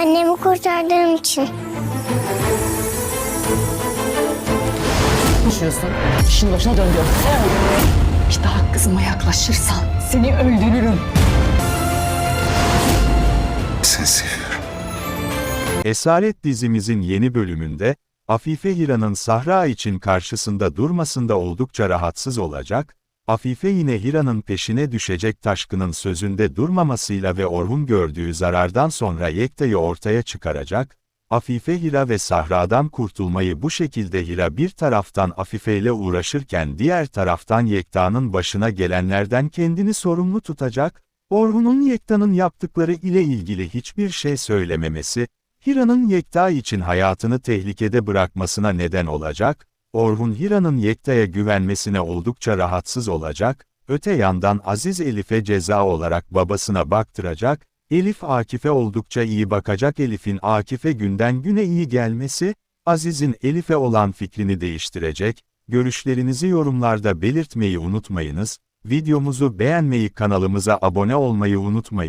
Annemi kurtardığım için. Konuşuyorsun. İşin başına dön diyorum. Bir daha kızıma yaklaşırsan seni öldürürüm. Seni seviyorum. Esaret dizimizin yeni bölümünde, Afife Hira'nın Sahra için karşısında durmasında oldukça rahatsız olacak, Afife yine Hira'nın peşine düşecek Taşkın'ın sözünde durmamasıyla ve Orhun gördüğü zarardan sonra Yekta'yı ortaya çıkaracak, Afife Hira ve Sahra'dan kurtulmayı bu şekilde Hira bir taraftan Afife ile uğraşırken diğer taraftan Yekta'nın başına gelenlerden kendini sorumlu tutacak, Orhun'un Yekta'nın yaptıkları ile ilgili hiçbir şey söylememesi, Hira'nın Yekta için hayatını tehlikede bırakmasına neden olacak, Orhun Hira'nın Yekta'ya güvenmesine oldukça rahatsız olacak, öte yandan Aziz Elif'e ceza olarak babasına baktıracak, Elif Akif'e oldukça iyi bakacak. Elif'in Akif'e günden güne iyi gelmesi, Aziz'in Elif'e olan fikrini değiştirecek, görüşlerinizi yorumlarda belirtmeyi unutmayınız, videomuzu beğenmeyi kanalımıza abone olmayı unutmayın.